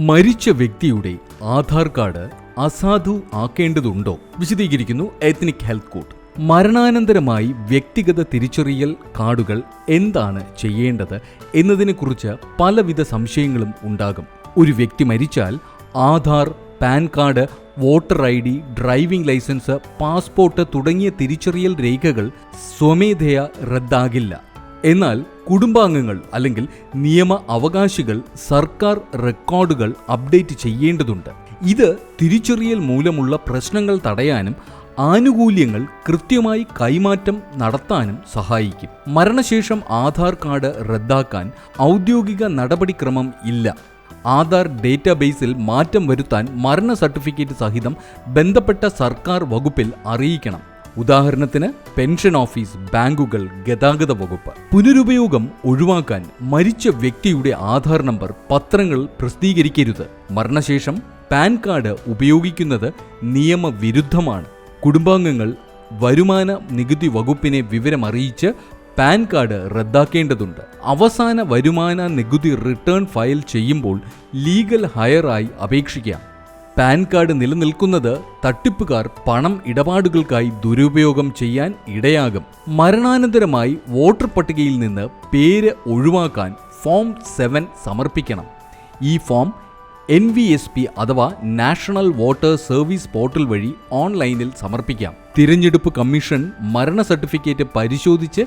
മരിച്ച വ്യക്തിയുടെ ആധാർ കാർഡ് അസാധു ആക്കേണ്ടതുണ്ടോ? വിശദീകരിക്കുന്നു എത്നിക് ഹെൽത്ത് കോഡ് മരണാനന്തരമായി വ്യക്തിഗത തിരിച്ചറിയൽ കാർഡുകൾ എന്താണ് ചെയ്യേണ്ടത് എന്നതിനെക്കുറിച്ച് പലവിധ സംശയങ്ങളും ഉണ്ടാകും. ഒരു വ്യക്തി മരിച്ചാൽ Aadhaar PAN card voter I D driving licence passport തുടങ്ങിയ തിരിച്ചറിയൽ രേഖകൾ സ്വമേധയാ റദ്ദാകില്ല. എന്നാൽ കുടുംബാംഗങ്ങൾ അല്ലെങ്കിൽ നിയമ അവകാശികൾ സർക്കാർ റെക്കോർഡുകൾ അപ്ഡേറ്റ് ചെയ്യേണ്ടതുണ്ട്. ഇത് തിരിച്ചറിയൽ മൂലമുള്ള പ്രശ്നങ്ങൾ തടയാനും ആനുകൂല്യങ്ങൾ കൃത്യമായി കൈമാറ്റം നടത്താനും സഹായിക്കും. മരണശേഷം ആധാർ കാർഡ് റദ്ദാക്കാൻ ഔദ്യോഗിക നടപടിക്രമം ഇല്ല. ആധാർ ഡേറ്റാബേസിൽ മാറ്റം വരുത്താൻ മരണ സർട്ടിഫിക്കറ്റ് സഹിതം ബന്ധപ്പെട്ട സർക്കാർ വകുപ്പിൽ അറിയിക്കണം. ഉദാഹരണത്തിന് പെൻഷൻ ഓഫീസ് ബാങ്കുകൾ ഗതാഗത വകുപ്പ്. പുനരുപയോഗം ഒഴിവാക്കാൻ മരിച്ച വ്യക്തിയുടെ ആധാർ നമ്പർ പത്രങ്ങൾ പ്രസിദ്ധീകരിക്കരുത്. മരണശേഷം പാൻ കാർഡ് ഉപയോഗിക്കുന്നത് നിയമവിരുദ്ധമാണ്. കുടുംബാംഗങ്ങൾ വരുമാന നികുതി വകുപ്പിനെ വിവരമറിയിച്ച് പാൻ കാർഡ് റദ്ദാക്കേണ്ടതുണ്ട്. അവസാന വരുമാന നികുതി റിട്ടേൺ ഫയൽ ചെയ്യുമ്പോൾ ലീഗൽ ഹയറായി അപേക്ഷിക്കാം. പാൻ കാർഡ് നിലനിൽക്കുന്നത് തട്ടിപ്പുകാർ പണം ഇടപാടുകൾക്കായി ദുരുപയോഗം ചെയ്യാൻ ഇടയാകും. മരണാനന്തരമായി വോട്ടർ പട്ടികയിൽ നിന്ന് പേര് ഒഴിവാക്കാൻ ഫോം സെവൻ സമർപ്പിക്കണം. ഈ form N V S P അഥവാ നാഷണൽ വോട്ടർ സർവീസ് പോർട്ടൽ വഴി ഓൺലൈനിൽ സമർപ്പിക്കാം. തിരഞ്ഞെടുപ്പ് കമ്മീഷൻ മരണ സർട്ടിഫിക്കറ്റ് പരിശോധിച്ച്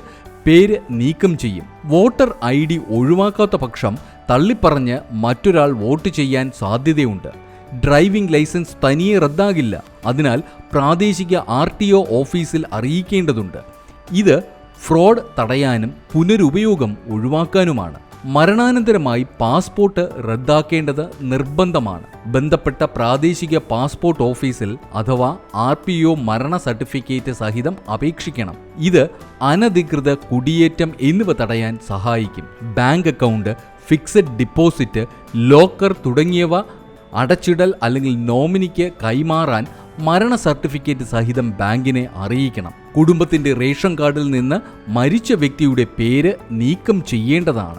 പേര് നീക്കം ചെയ്യും. വോട്ടർ ഐ ഡി ഒഴിവാക്കാത്ത പക്ഷം തള്ളിപ്പറഞ്ഞ് മറ്റൊരാൾ വോട്ട് ചെയ്യാൻ സാധ്യതയുണ്ട്. ഡ്രൈവിംഗ് ലൈസൻസ് തനിയെ റദ്ദാകില്ല. അതിനാൽ പ്രാദേശിക ആർ ടി ഒ ഓഫീസിൽ അറിയിക്കേണ്ടതുണ്ട്. ഇത് ഫ്രോഡ് തടയാനും പുനരുപയോഗം ഒഴിവാക്കാനുമാണ്. മരണാനന്തരമായി പാസ്പോർട്ട് റദ്ദാക്കേണ്ടത് നിർബന്ധമാണ്. ബന്ധപ്പെട്ട പ്രാദേശിക പാസ്പോർട്ട് ഓഫീസിൽ അഥവാ ആർ പി ഒ മരണ സർട്ടിഫിക്കറ്റ് സഹിതം അപേക്ഷിക്കണം. ഇത് അനധികൃത കുടിയേറ്റം എന്നിവ തടയാൻ സഹായിക്കും. Bank account fixed deposit locker തുടങ്ങിയവ അടച്ചിടൽ അല്ലെങ്കിൽ നോമിനിക്ക് കൈമാറാൻ മരണ സർട്ടിഫിക്കറ്റ് സഹിതം ബാങ്കിനെ അറിയിക്കണം. കുടുംബത്തിന്റെ റേഷൻ കാർഡിൽ നിന്ന് മരിച്ച വ്യക്തിയുടെ പേര് നീക്കം ചെയ്യേണ്ടതാണ്.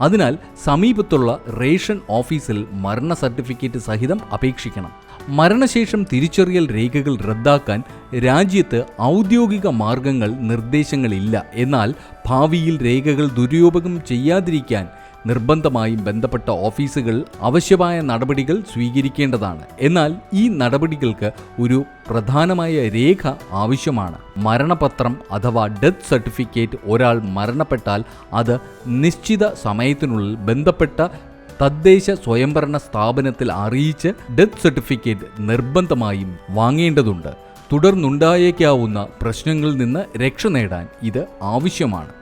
അതിനാൽ സമീപത്തുള്ള റേഷൻ ഓഫീസിൽ മരണ സർട്ടിഫിക്കറ്റ് സഹിതം അപേക്ഷിക്കണം. മരണശേഷം തിരിച്ചറിയൽ രേഖകൾ റദ്ദാക്കാൻ രാജ്യത്ത് ഔദ്യോഗിക മാർഗങ്ങൾ നിർദ്ദേശങ്ങളില്ല. എന്നാൽ ഭാവിയിൽ രേഖകൾ ദുരുപയോഗം ചെയ്യാതിരിക്കാൻ നിർബന്ധമായും ബന്ധപ്പെട്ട ഓഫീസുകൾ ആവശ്യമായ നടപടികൾ സ്വീകരിക്കേണ്ടതാണ്. എന്നാൽ ഈ നടപടികൾക്ക് ഒരു പ്രധാനമായ രേഖ ആവശ്യമാണ്. മരണപത്രം അഥവാ ഡെത്ത് സർട്ടിഫിക്കറ്റ് ഒരാൾ മരണപ്പെട്ടാൽ അത് നിശ്ചിത സമയത്തിനുള്ളിൽ ബന്ധപ്പെട്ട തദ്ദേശ സ്വയംഭരണ സ്ഥാപനത്തിൽ അറിയിച്ച് ഡെത്ത് സർട്ടിഫിക്കറ്റ് നിർബന്ധമായും വാങ്ങേണ്ടതുണ്ട്. തുടർന്നുണ്ടായേക്കാവുന്ന പ്രശ്നങ്ങളിൽ നിന്ന് രക്ഷ നേടാൻ ഇത് ആവശ്യമാണ്.